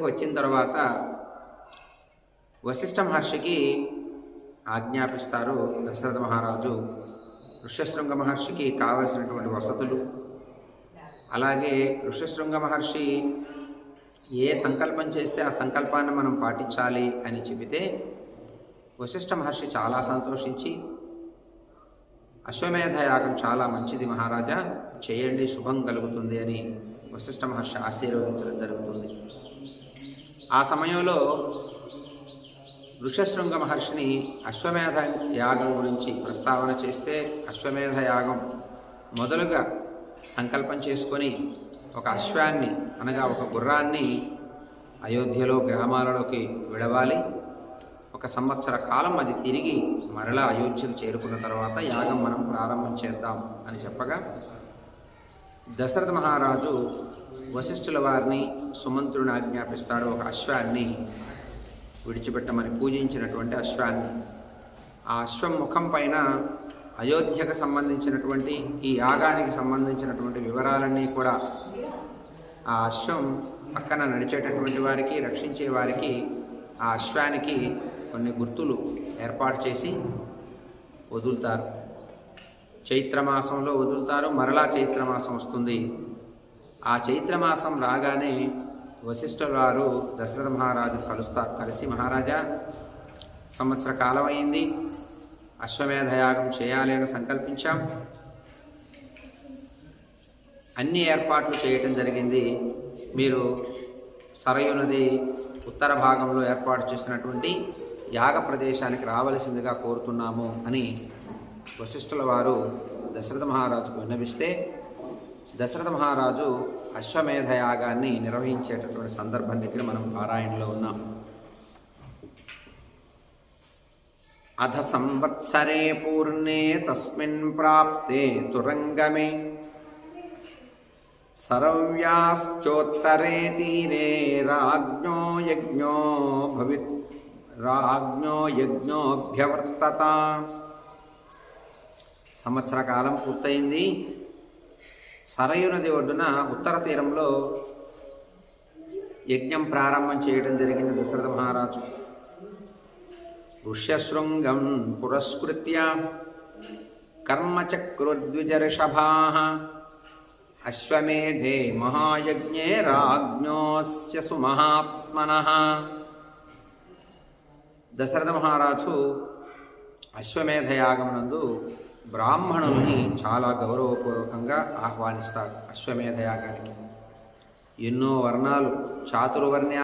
దగ్గరికి వచ్చిన తర్వాత వశిష్ఠ మహర్షికి ఆజ్ఞాపిస్తారు దశరథ మహారాజు. ఋష్యశృంగ మహర్షికి కావలసినటువంటి వసతులు. అలాగే ఋష్యశృంగ మహర్షి ఏ సంకల్పం చేస్తే ఆ సంకల్పాన్ని మనం పాటించాలి అని చెబితే వశిష్ఠ మహర్షి చాలా సంతోషించి అశ్వమేధ యాగం చాలా మంచిది మహారాజా చేయండి శుభం కలుగుతుంది అని వశిష్ఠ మహర్షి ఆశీర్వదించడం జరుగుతుంది. ఆ సమయంలో ఋషశృంగ మహర్షిని అశ్వమేధ యాగం గురించి ప్రస్తావన చేస్తే అశ్వమేధ యాగం మొదలుగా సంకల్పం చేసుకొని ఒక అశ్వాన్ని అనగా ఒక గుర్రాన్ని అయోధ్యలో గ్రామాలలోకి విడవాలి. ఒక సంవత్సర కాలం అది తిరిగి మరలా అయోధ్యకు చేరుకున్న తర్వాత యాగం మనం ప్రారంభం చేద్దాం అని చెప్పగా దశరథ మహారాజు వశిష్ఠుల వారిని సుమంత్రుని ఆజ్ఞాపిస్తాడు ఒక అశ్వాన్ని విడిచిపెట్టమని పూజించినటువంటి అశ్వాన్ని. ఆ అశ్వం ముఖం పైన అయోధ్యకు సంబంధించినటువంటి ఈ యాగానికి సంబంధించినటువంటి వివరాలన్నీ కూడా ఆ అశ్వం పక్కన నడిచేటటువంటి వారికి రక్షించే వారికి ఆ అశ్వానికి కొన్ని గుర్తులు ఏర్పాటు చేసి వదులుతారు. చైత్రమాసంలో వదులుతారు మరలా చైత్రమాసం వస్తుంది. ఆ చైత్రమాసం రాగానే వశిష్ఠుల వారు దశరథ మహారాజు కలుస్తారు కలిసి మహారాజా సంవత్సర కాలం అయింది అశ్వమేధయాగం చేయాలి అని సంకల్పించాం. అన్ని ఏర్పాట్లు చేయటం జరిగింది. మీరు సరయు నది ఉత్తర భాగంలో ఏర్పాటు చేసినటువంటి యాగ ప్రదేశానికి రావలసిందిగా కోరుతున్నాము అని వశిష్ఠుల వారు దశరథ మహారాజుకు విన్నవిస్తే దశరథ మహారాజు అశ్వమేధ యాగాన్ని నిర్వహించేటటువంటి సందర్భం దగ్గర మనం పారాయణలో ఉన్నాం. అధ సంవత్సరే పూర్ణే తస్మిన్ ప్రాప్తే తురంగమే. సరవ్యాశ్చోత్తరే తీరే రాజ్ఞో యజ్ఞో భవిత్ రాజ్ఞో యజ్ఞోభ్యవర్తత సంవత్సర కాలం పూర్తయింది. సరయు నది ఒడ్డున ఉత్తర తీరంలో యజ్ఞం ప్రారంభం చేయడం జరిగింది దశరథ మహారాజు. ఋష్యశృంగం పురస్కృత్య కర్మచక్రుద్విజర్షభా అశ్వమేధే మహాయజ్ఞే రాజ్ఞోస్య సుమహాత్మన. దశరథ మహారాజు అశ్వమేధ యాగమునందు బ్రాహ్మణుల్ని చాలా గౌరవపూర్వకంగా ఆహ్వానిస్తారు అశ్వమేధ యాగానికి ఎన్నో వర్ణాలు చాతుర్వర్ణ్య